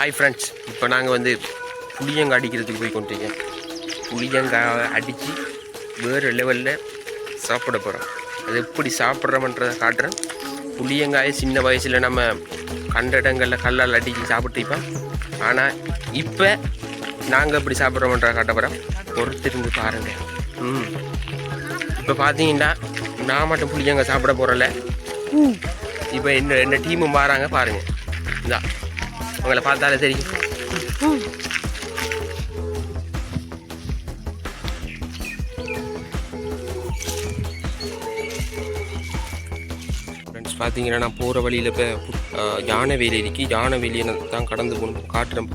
Hi friends இப்போ நாங்கள் வந்து புளியங்காய் அடிக்கிறதுக்கு போய் கொண்டிருக்கேன். புளியங்காய் அடித்து வேறு லெவலில் சாப்பிட போகிறோம் அது எப்படி சாப்பிட்றோமன்றதை காட்டுறேன். புளியங்காயை சின்ன வயசில் நம்ம கண்ட இடங்களில் கல்லால் அடித்து சாப்பிட்டுப்போம் ஆனால் இப்போ நாங்கள் எப்படி சாப்பிட்றோமன்றதை காட்ட போகிறோம் பொறுத்திருந்து பாருங்கள் ம். இப்போ பார்த்தீங்கன்னா நான் மட்டும் புளியங்காய் சாப்பிட போகிறல இப்போ என்ன என்ன டீமும் வராங்க பாருங்கள் இந்தா. உங்களை பார்த்தாலே தெரியும். ஃப்ரெண்ட்ஸ் பார்த்தீங்கன்னா நான் போகிற வழியில் இப்போ யானை வேலி இருக்கு. யானை வேலியை தான் கடந்து போகணும். காட்டுறேன்.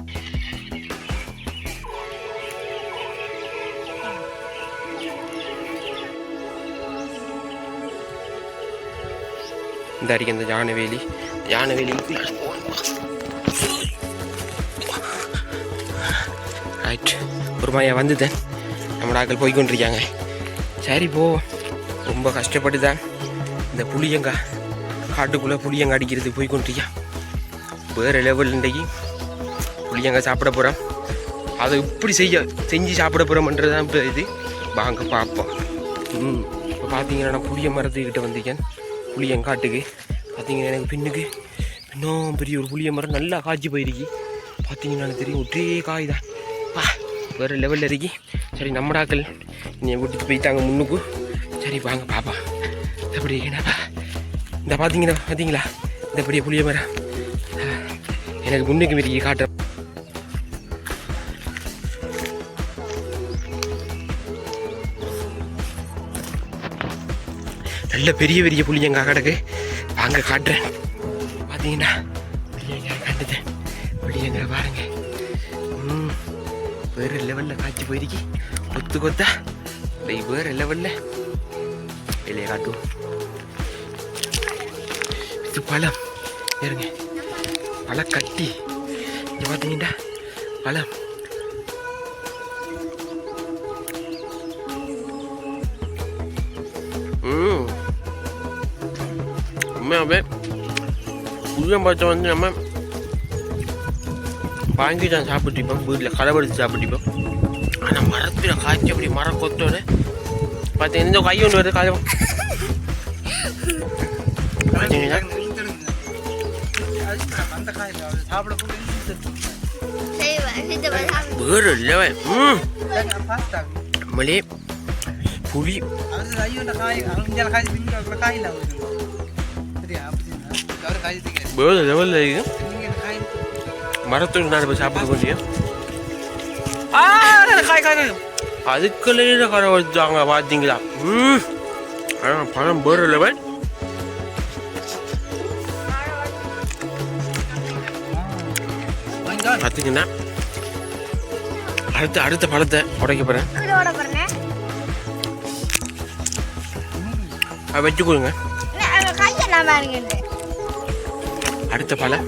இந்த அடிக்க இந்த யானை வேலி. யானை வேலி ரைட் ஒரு மாதிரியாக வந்துட்டேன் நம்ம ஆக்கள் போய்கொண்டிருக்காங்க. சரி போ. ரொம்ப கஷ்டப்பட்டு தான் இந்த புளியங்கா காட்டுக்குள்ளே புளியங்கா அடிக்கிறது போய்கொண்டிருக்கியா வேறு லெவல் இன்றைக்கு. புளியங்கா சாப்பிட போகிறோம் அதை இப்படி செய்ய செஞ்சு சாப்பிட போகிறோம்ன்றது தான் இப்போ இது. வாங்க பார்ப்போம். ம். இப்போ பார்த்தீங்கன்னா நான் புளிய மரத்துக்கிட்ட வந்திருக்கேன். புளியங்காட்டுக்கு. பார்த்தீங்கன்னா எனக்கு பின்னுக்கு இன்னும் பெரிய ஒரு புளிய மரம் நல்லா காய்ச்சி போயிருக்கு. பார்த்தீங்கன்னா எனக்கு தெரியும் ஒரே காய் தான். அப்பா வேறு லெவலில் இருக்கி. சரி நம்மடாக்கள் என்னை விட்டுட்டு போயிட்டாங்க முன்னுக்கு. சரி வாங்க பாப்பா. அப்படி என்னப்பா இந்த பார்த்தீங்கன்னா பார்த்தீங்களா இந்த பெரிய புளிய மரம். எனக்கு முன்னுக்கு மீறி காட்டுற நல்ல பெரிய பெரிய புளியங்கா கிடக்கு வாங்க காட்டுறேன். பார்த்தீங்கன்னா புளியங்காய் கண்டுட்டேன் புளியங்காய் பாருங்க. வேறு லெவலில் காய்ச்சி போயிருக்கி கொத்து கொத்தா இல்லை வேறு லெவலில் வெளியே காட்டும் இது பழம் இருங்க பழக்கட்டி இங்கே பார்த்தீங்கன்னா பழம் ம் உண்மையாகவே புளியம்பழத்தை வந்து நம்ம வாங்கி தான் சாப்பிட்டுப்போம் வீட்டில் களைவெடுத்து சாப்பிட்டுப்போம் ஆனால் மரத்தில் காய்ச்சி அப்படி மரம் கொத்தோட பார்த்தீங்கன்னா இந்த கை ஒன்று வருது காயம் பார்த்தீங்கன்னா வேறு இல்லை ம் மலே புளி வேறு லெவலில் இருக்கு மரத்தோடு நான் போய் சாப்பிட முடியும் ஆ காய் காய் அதுக்குள்ளே கரை வச்சாங்க பார்த்தீங்களா ம். ஆனால் பழம் வேறு லெவல் பார்த்தீங்கன்னா அடுத்த அடுத்த பழத்தை உடைக்க போகிறேன் வச்சு கொடுங்க. கையை நான் பாருங்க அடுத்த பழம்.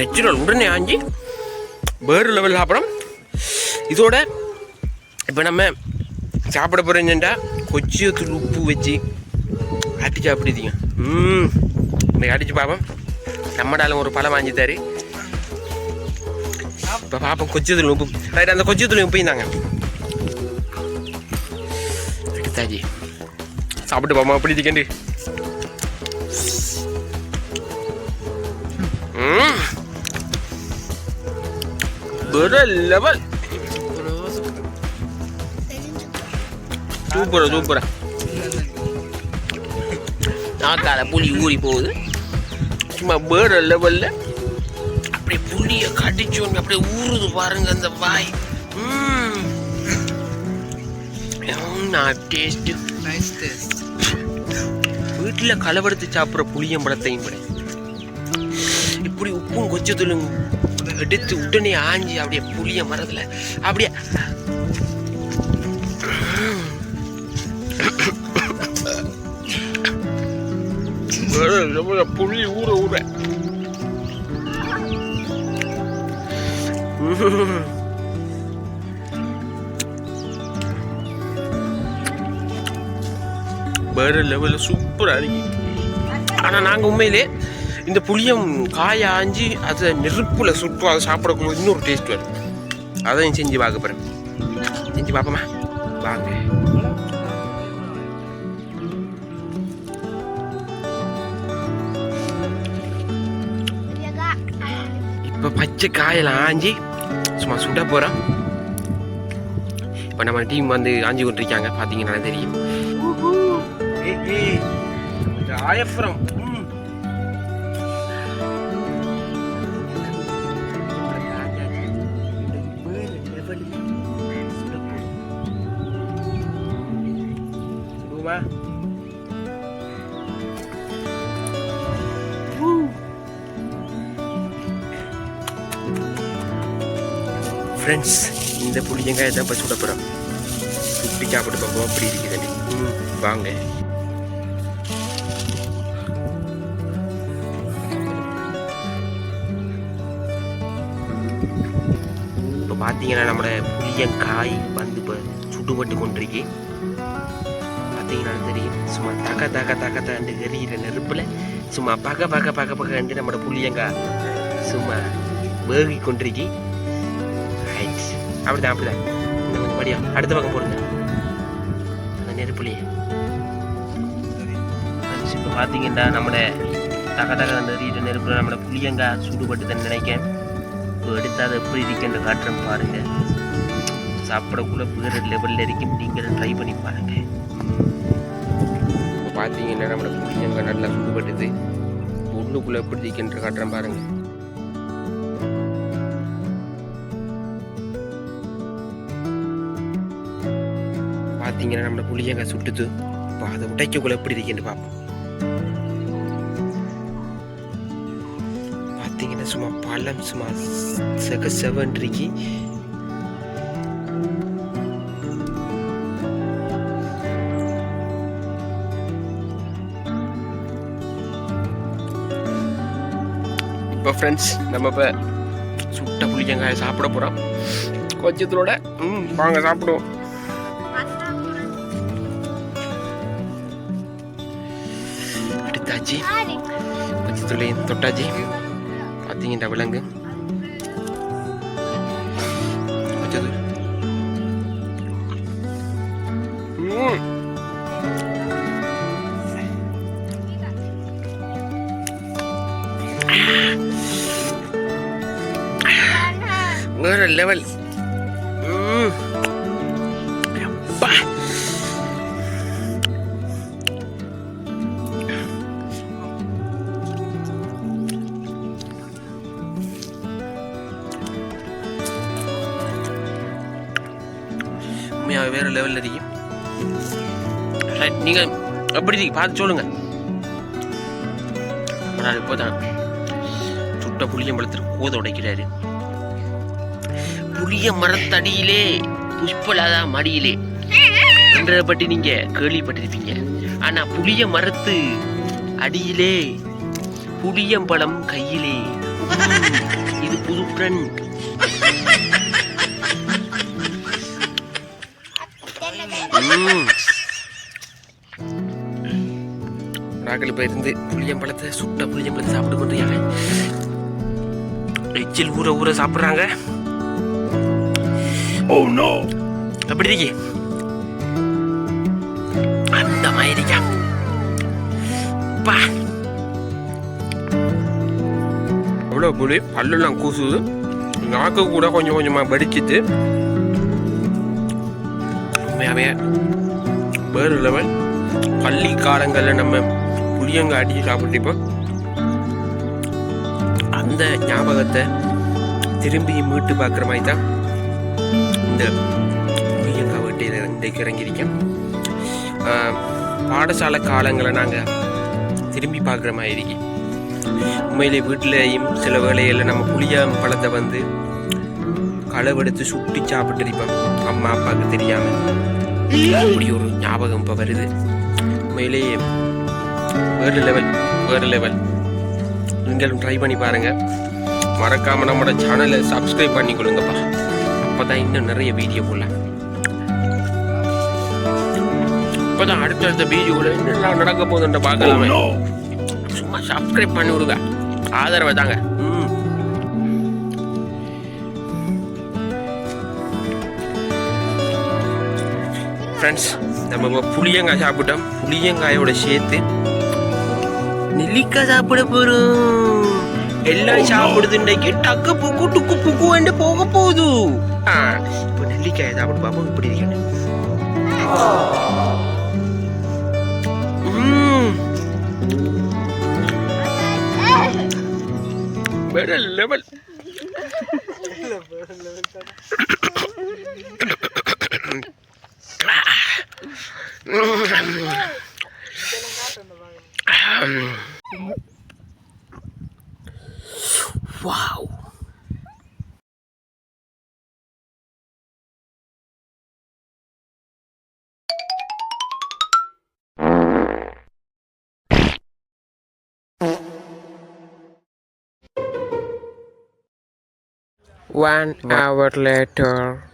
நெச்சுரல் உடனே ஆஞ்சி வேறு லெவல் சாப்பிடும். இதோட இப்போ நம்ம சாப்பிட போகிறேன்டா கொச்சியத்தில் உப்பு வச்சு அடிச்சு சாப்பிடுதீங்க ம். இன்னைக்கு அடிச்சு பார்ப்போம் நம்மடாலும் ஒரு பழம் வாங்கி தரு. இப்போ பார்ப்போம் கொச்சியத்தில் உப்பு ரைட் அந்த கொச்சியத்தில் உப்பு தாங்க. எடுத்தாச்சு. சாப்பிட்டு பாப்போம் அப்படி இருக்கேன் வேற லெவல் சூப்பரா சூப்பரா நாக்கால புளி ஊறி போகுது சும்மா வேற லெவல்ல அப்படியே புளிய கடிச்சோன்னு அப்படியே ஊறுது பாருங்க அந்த வாய் வீட்டில் களவெடுத்து சாப்பிட்ற புளியம்பழத்தையும் இப்படி உப்பும் கொஞ்சத்தூளும் எடுத்து உடனே ஆஞ்சி அப்படியே புளிய மரத்தில் அப்படியே புளி ஊற ஊற. வேறு லெவலில் சூப்பராக இருக்கு ஆனால் நாங்கள் உண்மையிலே இந்த புளியம் காய ஆஞ்சி அதை நெருப்புல சுட்டு அதை சாப்பிடக்குள்ள இன்னொரு டேஸ்ட் வரும். அதையும் செஞ்சு பார்க்க போகிறேன் செஞ்சு பார்ப்போமா? வாங்க. இப்போ பச்சை காயில் ஆஞ்சி சும்மா சுட போகிறோம் இப்போ நம்ம டீம் வந்து ஆஞ்சி கொண்டிருக்காங்க பார்த்தீங்கன்னா தெரியும். ஆயப்புறம் ஃப்ரெண்ட்ஸ் இந்த புளியங்காய் தான் இப்போ சுட போகிறோம் சுட்டி சாப்பிட்டு பார்ப்போம். அப்படி இருக்குது ம் வாங்க. இப்போ பார்த்தீங்கன்னா நம்மளோட புளியங்காய் வந்து இப்போ சுட்டுப்பட்டு கொண்டிருக்கு. பார்த்தீங்கன்னா தெரியும் சும்மா தக்க தக்க தக தண்டு எரியிற நெருப்பில் சும்மா பக்க பக்க பக்க பக்கண்டு நம்மளோட புளியங்காய் சும்மா வேகி கொண்டிருக்கி. அப்படிதான் அப்படிதான். இன்னும் கொஞ்சம் படியா. அடுத்த பக்கம் போடுங்க. அந்த நெருப்புலையே. இப்போ பார்த்தீங்கன்னா நம்மளோட தக தக அந்த எரியிற நெருப்புல நம்மளோட புளியங்கா சுடுபட்டு தான் நினைக்கேன் இப்போ எடுத்து அதை எப்படி இருக்குன்ற காட்டுறேன் பாருங்க. சாப்பிடக்குள்ள வேறு லெவலில் இருக்கும் நீங்களும் ட்ரை பண்ணி பாருங்க. பார்த்தீங்கன்னா நம்மளோட புளியங்காய் நல்லா சுடுபட்டுது உள்ளுக்குள்ளே எப்படி இருக்குன்ற காட்டுறேன் பாருங்க. பார்த்தீங்கன்னா நம்மளோட புளியங்க சுட்டுது. இப்போ அதை உடைக்கக்குள்ள எப்படி இருக்குன்னு பார்ப்போம். பார்த்தீங்கன்னா சும்மா பழம் சும்மா செக செவன்றிக்கு இப்போ ஃப்ரெண்ட்ஸ் நம்ம இப்போ சுட்ட புளியங்காயை சாப்பிட போகிறோம் கொஞ்சத்தோட ம் வாங்க சாப்பிடுவோம். எடுத்தாச்சு கொஞ்சத்துலேயும் தொட்டாச்சு. பார்த்தீங்கன்னா விலங்கு. கொஞ்சது வேற லெவல் உண்மையாக வேற லெவலில் இருக்கும் ரைட் நீங்கள் எப்படி இருக்கு பார்த்து சொல்லுங்க. ஆனால் இப்போ தான் சுட்ட புளிய மரத்தில் கோத உடைக்கிறாரு. புளிய மரத்தடியிலே புஷ்பலாதா மடியிலே. என்றதை பற்றி நீங்க கேள்விப்பட்டிருப்பீங்க. ஆனா புளிய மரத்து அடியிலே புளியம்பழம் கையிலே. இது புது ட்ரெண்ட் ம். இப்போ இருந்து புளியம்பழத்தை சுட்ட புளியம்பழத்தை சாப்பிட்டு கொண்டு எச்சில் ஊற ஊற சாப்பிட்றாங்க. எப்படி இருக்கி அந்த மாதிரிக்கா. பா. அவ்வளோ புளி பல்லெல்லாம் கூசுது. நாக்கு கூட கொஞ்சம் கொஞ்சமாக வெடிச்சிட்டு. உண்மையாவே வேறு லெவல் பள்ளி காலங்களில் நம்ம புளியங்க அடிச்சு சாப்பிட்டுப்போம் அந்த ஞாபகத்தை திரும்பி மீட்டு பார்க்குற மாதிரி தான். இந்த புளியங்கா வீட்டையில் இன்றைக்கு இறங்கியிருக்கேன் பாடசாலை காலங்களை நாங்கள் திரும்பி பார்க்குற மாதிரி இருக்கு. உண்மையிலே வீட்டிலையும் சில வேலைகளில் நம்ம புளியம் பழத்தை வந்து களவெடுத்து சுட்டி சாப்பிட்டுருப்போம் அம்மா அப்பாவுக்கு தெரியாமல் அப்படி ஒரு ஞாபகம் இப்போ வருது. உண்மையிலேயே வேறு லெவல் வேறு லெவல் நீங்களும் ட்ரை பண்ணி பாருங்கள் மறக்காமல் நம்மளோட சேனலை சப்ஸ்கிரைப் பண்ணி கொடுங்கப்பா அப்பதான் இன்னும் நிறைய வீடியோ போடலாம் இப்போதான் அடுத்தடுத்த வீடியோவில் என்னெல்லாம் நடக்க போகுதுன்ற பார்க்கலாமே. சும்மா சப்ஸ்கிரைப் பண்ணி விடுங்க ஆதரவை தாங்க. ம். ஃப்ரெண்ட்ஸ் நம்ம இப்போ புளியங்காய் சாப்பிட்டோம். புளியங்காயோட சேர்த்து நெல்லிக்காய் சாப்பிட போறோம். எல்லாம் சாப்பிடுது இன்றைக்கு டக்கு புக்கு டுக்கு புக்கு போக போகுது. இப்போ நெல்லிக்காயை சாப்பிட்டு பார்ப்போம் இப்படி இருக்கேன் ம் வேற level wow One hour later.